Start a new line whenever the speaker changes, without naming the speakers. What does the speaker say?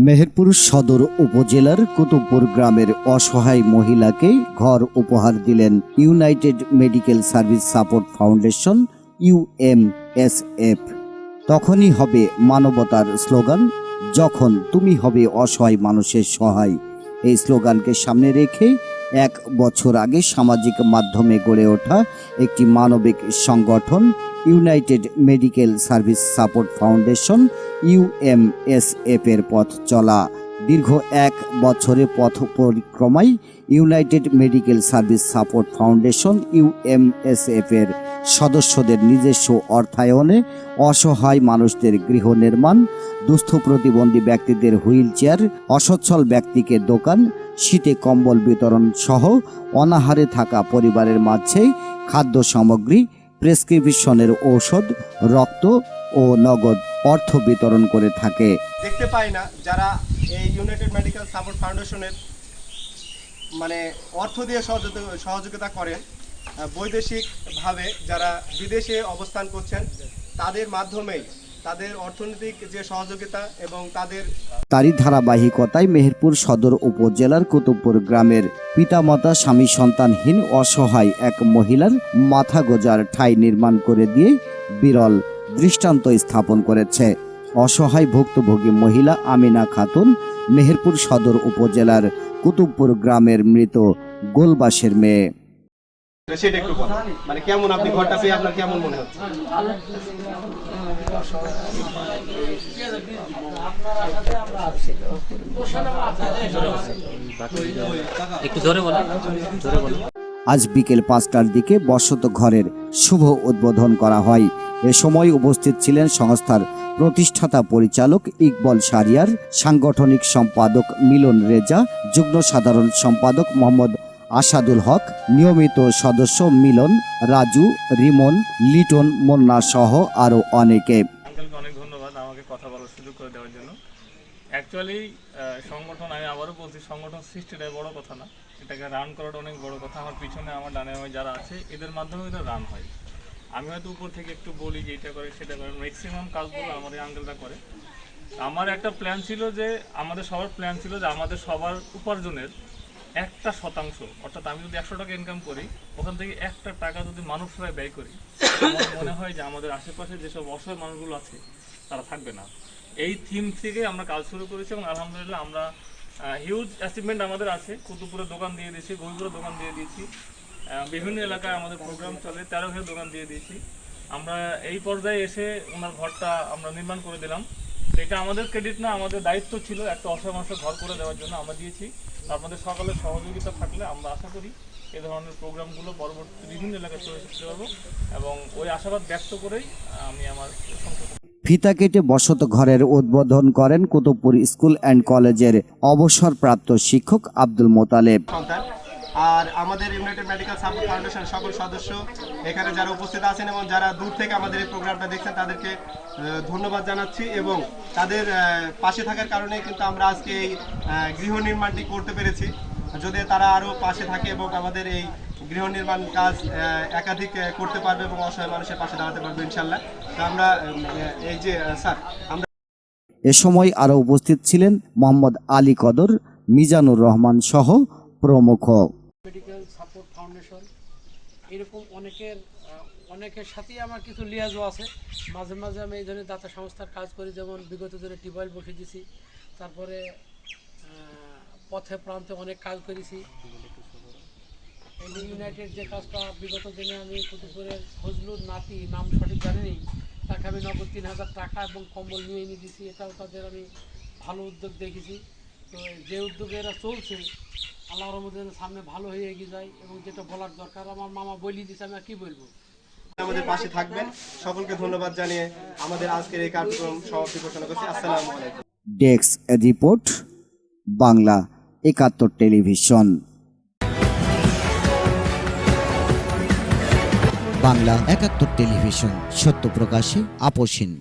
মেহেরপুর সদর উপজেলার কুতুবপুর গ্রামের অসহায় মহিলাকে ঘর উপহার দিলেন united medical service support foundation UMSF তখনই হবে মানবতার স্লোগান, যখন তুমি হবে অসহায় মানুষের সহায়। এই স্লোগানকে সামনে রেখে এক বছর আগে সামাজিক মাধ্যমে গড়ে ওঠা একটি মানবিক সংগঠন united medical service support foundation UMSF এর পথ চলা। দীর্ঘ এক বছরে পথ পরিক্রমায় united medical service support foundation UMSF এর সদস্যদের নিজস্ব অর্থায়নে অসহায় মানুষদের গৃহ নির্মাণ, দুস্থ প্রতিবন্ধী ব্যক্তিদের হুইল চেয়ার অসচ্ছল ব্যক্তিকে দোকান শীতে কম্বল বিতরণ সহ অনাহারে থাকা পরিবারের মাঝে খাদ্য সামগ্রী, প্রেসক্রিপশনের ঔষধ, রক্ত ও নগদ অর্থ বিতরণ করে থাকে।
দেখতে পাই না যারা এই ইউনাইটেড মেডিকেল সাপোর্ট ফাউন্ডেশনের মানে অর্থ দিয়ে সহযোগিতা করেন বৈদেশিকভাবে যারা বিদেশে অবস্থান করছেন, তাদের মাধ্যমেই তাদের
তারই ধারাবাহিকতায় মেহেরপুর সদর উপজেলার কুতুবপুর গ্রামের পিতামাতা স্বামী সন্তানহীন অসহায় এক মহিলার মাথা গোজার ঠাঁই নির্মাণ করে দিয়ে বিরল দৃষ্টান্ত স্থাপন করেছে। অসহায় ভুক্তভোগী মহিলা আমিনা খাতুন মেহেরপুর সদর উপজেলার কুতুবপুর গ্রামের মৃত গোলবাসের মেয়ে।
সেটা একটু বলেন। মানে কেমন আপনি ঘরটা পেয়ে আপনার কেমন মনে হচ্ছে?
একটু জোরে বলো জোরে বলো।
আজ বিকেল পাঁচটার দিকে বসত ঘরের শুভ উদ্বোধন করা হয়। এ সময় উপস্থিত ছিলেন সংস্থার প্রতিষ্ঠাতা পরিচালক ইকবল সারিয়ার সাংগঠনিক সম্পাদক মিলন রেজা যুগ্ম সাধারণ সম্পাদক মোহাম্মদ আসাদুল হক, নিয়মিত সদস্য মিলন, রাজু, রিমন, লিটন, মোন্না সহ আরও অনেকে।
অনেক ধন্যবাদ আমাকে কথা বলার সুযোগ করে দেওয়ার জন্য। অ্যাকচুয়ালি সংগঠন, আমি আবারও বলছি, সংগঠন সৃষ্টিটাই বড় কথা না। এটাকে রান করাটা অনেক বড় কথা। আমার পিছনে, আমার ডানে যারা আছে, এদের মাধ্যমে এটা রান হয়। আমি হয়তো উপর থেকে একটু বলি যে এটা করে, সেটা করে। ম্যাক্সিমাম কাজগুলো আমার এই আঙ্কেলটা করে। আমার একটা প্ল্যান ছিল যে, আমাদের সবার প্ল্যান ছিল যে আমাদের সবার উপার্জনের একটা শতাংশ, অর্থাৎ আমি যদি একশো টাকা ইনকাম করি, ওখান থেকে একটা টাকা যদি মানুষ মানুষরা ব্যয় করি মনে হয় যে আমাদের আশেপাশে যেসব অসহায় মানুষগুলো আছে, তারা থাকবে না। এই থিম থেকে আমরা কাজ শুরু করেছি এবং আলহামদুলিল্লাহ আমরা হিউজ অ্যাচিভমেন্ট আমাদের আছে। কুতুপুরে দোকান দিয়ে দিয়েছি গহিপুরে দোকান দিয়ে দিয়েছি। বিভিন্ন এলাকায় আমাদের প্রোগ্রাম চলে, তেরো ঘের দোকান দিয়ে দিয়েছি। আমরা এই পর্যায়ে এসে ওনার ঘরটা আমরা নির্মাণ করে দিলাম। এটা আমাদের ক্রেডিট না আমাদের দায়িত্ব ছিল একটা অসহায় মানুষের ঘর করে দেওয়ার জন্য আমরা দিয়েছি। আপনাদের সকলের সহযোগিতা থাকলে আমরা আশা করি এ ধরনের প্রোগ্রামগুলো পরবর্তী বিভিন্ন এলাকায় চলে আসতে পারব এবং ওই আশাবাদ ব্যক্ত করেই আমি আমার
ফিতা কেটে বসত ঘরের উদ্বোধন করেন কুতুবপুর স্কুল অ্যান্ড কলেজের অবসরপ্রাপ্ত শিক্ষক আব্দুল মোতালেব।
আর আমাদের ইউনাইটেড মেডিকেল সাপোর্ট ফাউন্ডেশন সকল সদস্য এখানে যারা উপস্থিত আছেন এবং যারা দূর থেকে আমাদের এই প্রোগ্রামটা দেখছেন, তাদেরকে ধন্যবাদ জানাচ্ছি এবং তাদের পাশে থাকার কারণে কিন্তু আমরা আজকে এই গৃহ নির্মাণটি করতে পেরেছি। যদি তারা আরও পাশে থাকে এবং আমাদের এই গৃহ নির্মাণ কাজ একাধিক করতে পারবে এবং অসহায় মানুষের পাশে দাঁড়াতে পারবে ইনশাল্লাহ তো আমরা এই যে স্যার, আমরা
এ সময় আরও উপস্থিত ছিলেন মোহাম্মদ আলী কদর, মিজানুর রহমান সহ প্রমুখ।
মেডিকেল সাপোর্ট ফাউন্ডেশন এরকম অনেকের অনেকের সাথেই আমার কিছু লিয়াজও আছে। মাঝে মাঝে আমি এই ধরনের দাতা সংস্থার কাজ করি, যেমন বিগত দিনে টিউবওয়েল বসে দিছি তারপরে পথে প্রান্তে অনেক কাজ করেছি। ইউনাইটেড যে কাজটা বিগত দিনে আমি কুতুপুরের ফজলুর নাতি, নাম সঠিক জানিনি তাকে আমি নগদ তিন হাজার টাকা এবং কম্বল নিয়ে এনে দিছি এটাও তাদের আমি ভালো উদ্যোগ দেখেছি। তো যে উদ্যোগে এরা চলছে আল্লাহর রহমতের সামনে ভালো হয়ে এগিয়ে যায় এবং যেটা বলার দরকার আমার মামা বলি দিছে আমি আর কি বলব?
আমাদের পাশে থাকবেন। সকলকে ধন্যবাদ জানিয়ে আমাদের আজকের এই কার্যক্রম সমাপ্তি ঘোষণা করছি। আসসালামু আলাইকুম।
ডেস্ক রিপোর্ট বাংলা একাত্তর টেলিভিশন। বাংলা একাত্তর টেলিভিশন সত্য প্রকাশে আপোষহীন